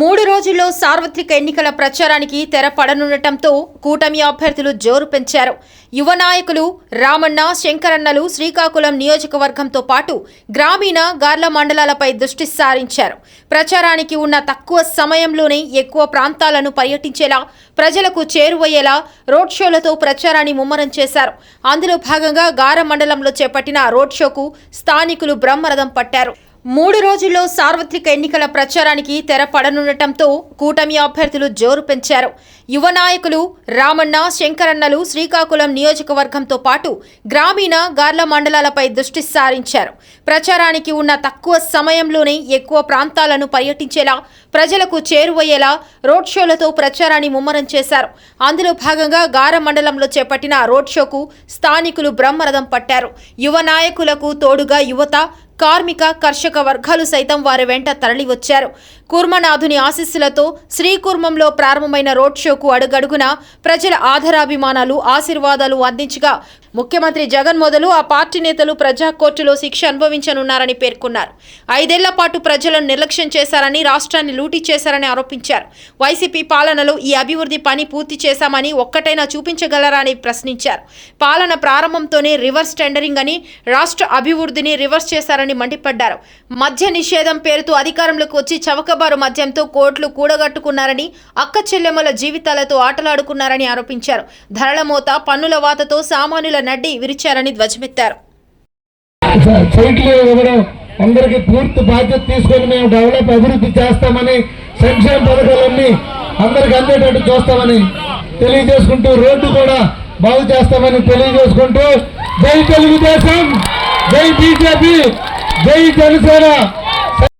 మూడు రోజుల్లో సార్వత్రిక ఎన్నికల ప్రచారానికి తెర పడనుండటంతో కూటమి అభ్యర్థులు జోరు పెంచారు. యువ నాయకులు రామన్న శంకరన్నలు శ్రీకాకుళం నియోజకవర్గంతో పాటు గ్రామీణ గార్ల మండలాలపై దృష్టి సారించారు. ప్రచారానికి ఉన్న తక్కువ సమయంలోనే ఎక్కువ ప్రాంతాలను పర్యటించేలా ప్రజలకు చేరువయ్యేలా రోడ్ షోలతో ప్రచారాన్ని ముమ్మరం చేశారు. అందులో భాగంగా గార మండలంలో చేపట్టిన రోడ్ షోకు స్థానికులు బ్రహ్మరథం పట్టారు. మూడు రోజుల్లో సార్వత్రిక ఎన్నికల ప్రచారానికి తెర పడనుండటంతో కూటమి అభ్యర్థులు జోరు పెంచారు. యువ నాయకులు రామన్న శంకరన్నలు శ్రీకాకుళం నియోజకవర్గంతో పాటు గ్రామీణ గార్ల మండలాలపై దృష్టి సారించారు. ప్రచారానికి ఉన్న తక్కువ సమయంలోనే ఎక్కువ ప్రాంతాలను పర్యటించేలా ప్రజలకు చేరువయ్యేలా రోడ్ షోలతో ప్రచారాన్ని ముమ్మరం చేశారు. అందులో భాగంగా గార మండలంలో చేపట్టిన రోడ్ షోకు స్థానికులు బ్రహ్మరథం పట్టారు. యువ నాయకులకు తోడుగా యువత కార్మిక కర్షక వర్గాలు సైతం వారి వెంట తరలివచ్చారు. కూర్మనాథుని ఆశీస్సులతో శ్రీకూర్మంలో ప్రారంభమైన రోడ్ షోకు అడుగడుగున ప్రజల ఆధారాభిమానాలు ఆశీర్వాదాలు అందించగా ముఖ్యమంత్రి జగన్ మొదలు ఆ పార్టీ నేతలు ప్రజా కోర్టులో శిక్ష అనుభవించనున్నారని పేర్కొన్నారు. ఐదేళ్ళ పాటు ప్రజలను నిర్లక్ష్యం చేశారని రాష్ట్రాన్ని లూటీ చేశారని ఆరోపించారు. వైసీపీ పాలనలో ఈ అభివృద్ధి పని పూర్తి చేశామని ఒక్కటైనా చూపించగలరా అని ప్రశ్నించారు. పాలన ప్రారంభంతోనే రివర్స్ టెండరింగ్ అని రాష్ట్ర అభివృద్ధిని రివర్స్ చేశారని మండిపడ్డారు. మద్య నిషేధం పేరుతో అధికారంలోకి వచ్చి చవకబారు మద్యంతో కోట్లు కూడగట్టుకున్నారని అక్క చెల్లెమ్మల జీవితాలతో ఆటలాడుకున్నారని ఆరోపించారు. ధరల మోత పన్నుల వాతతో సామాన్యుల నడ్డి విరిచారని ధ్వజమెత్తారు. అందరికి పూర్తి బాధ్యత తీసుకొని మేము డెవలప్ అభివృద్ధి చేస్తామని సంక్షేమ పథకాలన్నీ అందరికి అందేటట్టు చూస్తామని తెలియజేసుకుంటూ రోడ్డు కూడా బాగు చేస్తామని తెలియజేసుకుంటూ జై తెలుగుదేశం జై బీజేపీ. జై జనసేన